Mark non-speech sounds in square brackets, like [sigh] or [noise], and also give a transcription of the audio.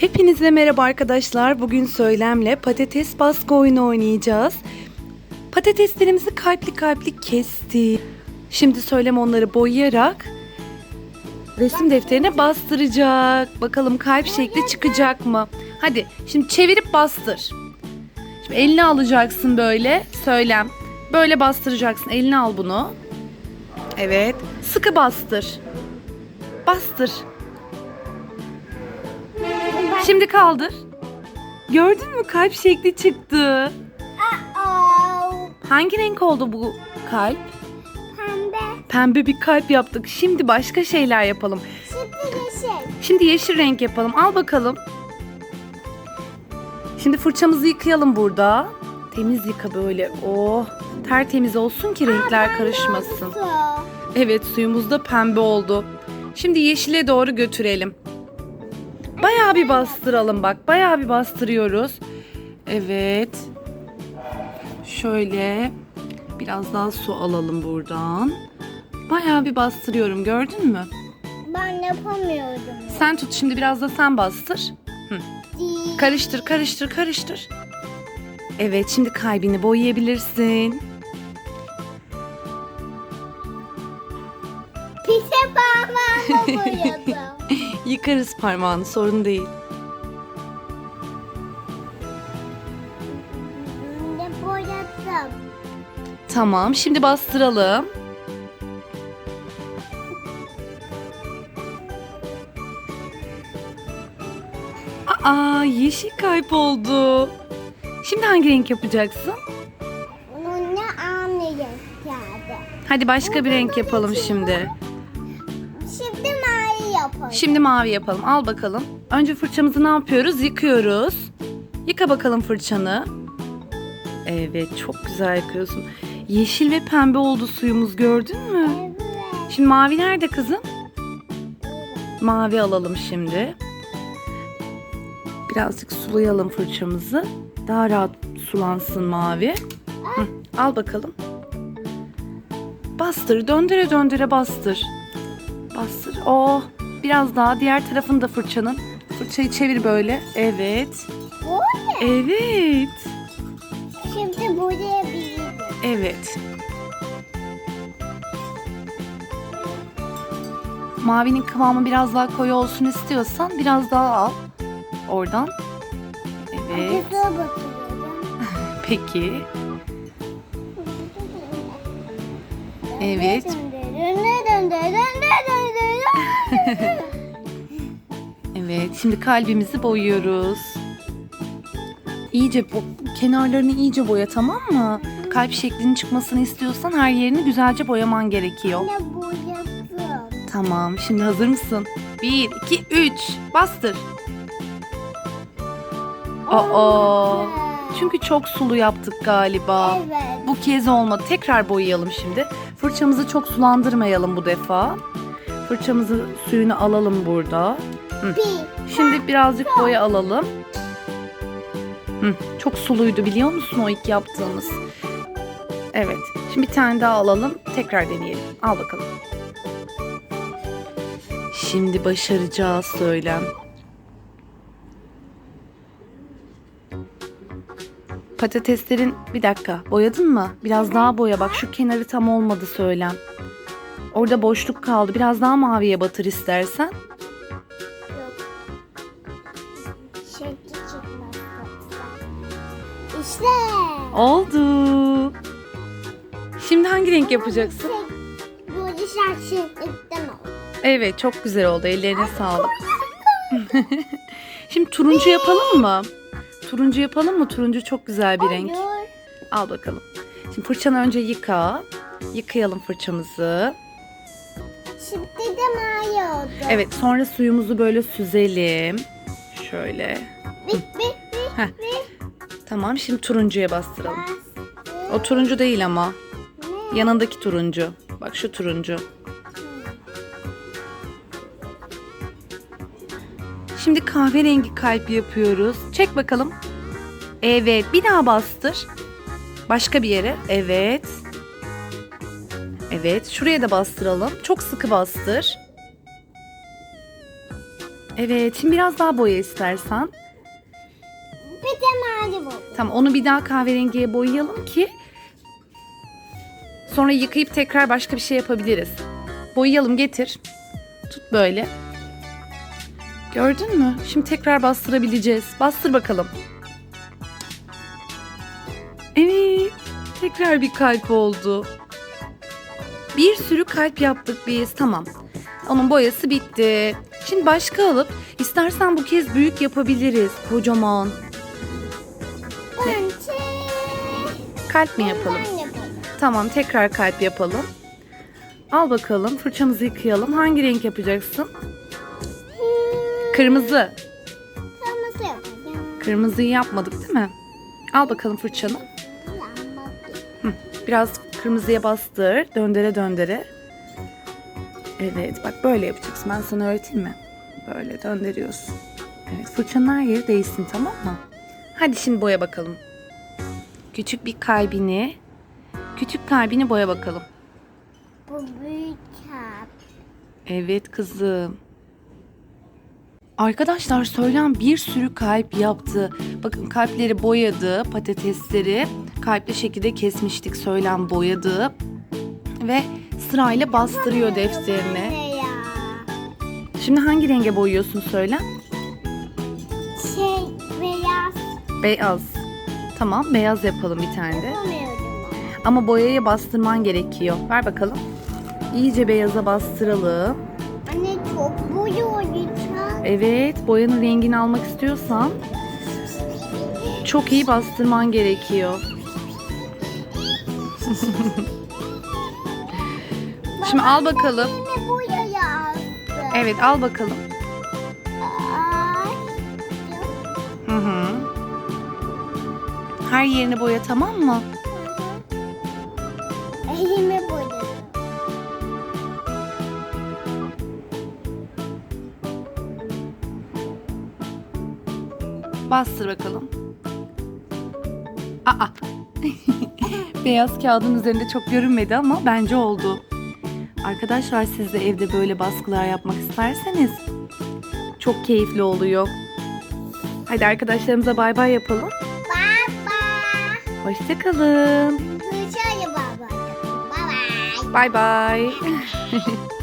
Hepinize merhaba arkadaşlar. Bugün Söylem'le patates baskı oyunu oynayacağız. Patateslerimizi kalpli kalpli kesti. Şimdi Söylem onları boyayarak resim defterine bastıracak. Bakalım kalp şekli çıkacak mı? Hadi şimdi çevirip bastır. Şimdi elini alacaksın böyle. Söylem. Böyle bastıracaksın. Eline al bunu. Evet. Sıkı bastır. Bastır. Şimdi kaldır. Gördün mü kalp şekli çıktı. Hangi renk oldu bu kalp? pembe. Pembe bir kalp yaptık. Şimdi başka şeyler yapalım. Şimdi yeşil. Şimdi yeşil renk yapalım. Al bakalım. Şimdi fırçamızı yıkayalım burada. Temiz yıka böyle. Oh, tertemiz olsun ki renkler karışmasın. Su. Evet suyumuz da pembe oldu. Şimdi yeşile doğru götürelim. Bayağı bir bastıralım bak. Bayağı bir bastırıyoruz. Evet. Şöyle biraz daha su alalım buradan. Bayağı bir bastırıyorum gördün mü? Ben yapamıyordum. Sen tut şimdi biraz da sen bastır. Değil. Karıştır karıştır karıştır. Evet şimdi kalbini boyayabilirsin. Pise boyadım. [laughs] Yıkarız parmağını sorun değil. ne boyadım. Tamam şimdi bastıralım. Aa yeşil kalp oldu. Şimdi hangi renk yapacaksın? Bunu anlayacağız. Hadi başka bir renk yapalım. Şimdi Şimdi mavi yapalım. Al bakalım. Önce fırçamızı ne yapıyoruz? Yıkıyoruz. Yıka bakalım fırçanı. Evet çok güzel yıkıyorsun. Yeşil ve pembe oldu suyumuz gördün mü? Evet. Şimdi mavi nerede kızım? Mavi alalım şimdi. Birazcık sulayalım fırçamızı. Daha rahat sulansın mavi. Hı, al bakalım. Bastır, döndüre döndüre bastır. Bastır. Oh, biraz daha diğer tarafını da fırçanın. Fırçayı çevir böyle. Evet. Ne? Evet. Şimdi boyayabiliriz. Evet. Mavinin kıvamı biraz daha koyu olsun istiyorsan biraz daha al. Oradan. Evet. Batırıyorum. [laughs] Peki. Evet. Döndür, döndür, döndür, döndür. [laughs] Evet. Şimdi kalbimizi boyuyoruz. İyice bu kenarlarını iyice boya tamam mı? Kalp şeklinin çıkmasını istiyorsan her yerini güzelce boyaman gerekiyor. Ne boyadım. Tamam, şimdi hazır mısın? 1, 2, 3. Bastır. Aa, çünkü çok sulu yaptık galiba. Evet. Bu kez olmadı. Tekrar boyayalım şimdi. Fırçamızı çok sulandırmayalım bu defa. Fırçamızı suyunu alalım burada. Şimdi birazcık boya alalım. Çok suluydu biliyor musun o ilk yaptığımız? Evet. Şimdi bir tane daha alalım. Tekrar deneyelim. Al bakalım. Şimdi başaracağız söylem. Patateslerin bir dakika boyadın mı? Biraz daha boya bak şu kenarı tam olmadı söylem. Orada boşluk kaldı. Biraz daha maviye batır istersen. Yok. Şekli çıkmaz. İşte. Oldu. Şimdi hangi renk yapacaksın? Bu işaret şeklikten oldu. Evet çok güzel oldu. Ellerine sağlık. [laughs] Şimdi turuncu yapalım mı? Turuncu yapalım mı? Turuncu çok güzel bir renk. Olur. Al bakalım. Şimdi fırçanı önce yıka. Yıkayalım fırçamızı. Şimdi de mavi oldu. Evet sonra suyumuzu böyle süzelim. Şöyle. Heh. Tamam şimdi turuncuya bastıralım. Bastı. O turuncu değil ama. Yanındaki turuncu. Bak şu turuncu. Şimdi kahverengi kalp yapıyoruz. Çek bakalım. Evet, bir daha bastır. Başka bir yere. Evet. Evet, şuraya da bastıralım. Çok sıkı bastır. Evet şimdi biraz daha boya istersen. Bir de mavi bu. Tamam onu bir daha kahverengiye boyayalım ki sonra yıkayıp tekrar başka bir şey yapabiliriz. Boyayalım getir. Tut böyle. Gördün mü? Şimdi tekrar bastırabileceğiz. Bastır bakalım. Evet. Tekrar bir kalp oldu. Bir sürü kalp yaptık biz. Tamam. Onun boyası bitti. Şimdi başka alıp istersen bu kez büyük yapabiliriz. Kocaman. Bence Kalp mi yapalım? Tamam tekrar kalp yapalım. Al bakalım fırçamızı yıkayalım. Hangi renk yapacaksın? Hmm, Kırmızı. Kırmızı yapacağım. Kırmızıyı yapmadık değil mi? Al bakalım fırçanı. Hı, Biraz kırmızıya bastır. Döndere döndere. Evet bak böyle yapacaksın. Ben sana öğreteyim mi? Böyle döndürüyorsun. Evet fırçanın her yeri değsin tamam mı? Hadi şimdi boya bakalım. Küçük bir kalbini, küçük kalbini boya bakalım. Bu büyük kap. Evet kızım. Arkadaşlar Söylem bir sürü kalp yaptı. Bakın kalpleri boyadı, patatesleri kalpli şekilde kesmiştik. Söylem boyadı ve sırayla bastırıyor defterine. Ne ya? Şimdi hangi renge boyuyorsun Söylem? Şey beyaz Beyaz. Tamam beyaz yapalım bir tane de. Ama boyaya bastırman gerekiyor. Ver bakalım. İyice beyaza bastıralım. Anne çok boyu lütfen. Evet, boyanın rengini almak istiyorsan çok iyi bastırman gerekiyor. [laughs] Şimdi al bakalım. Yine. Evet, al bakalım. Ay. Hı hı. Her yerini boya tamam mı? Elimi boyadı. Bastır bakalım. Aa. [laughs] Beyaz kağıdın üzerinde çok görünmedi ama bence oldu. Arkadaşlar siz de evde böyle baskılar yapmak isterseniz çok keyifli oluyor. Hadi arkadaşlarımıza bay bay yapalım. Baba. Hoşçakalın. Dışarı baba. Bye bye. Bay bay. [laughs]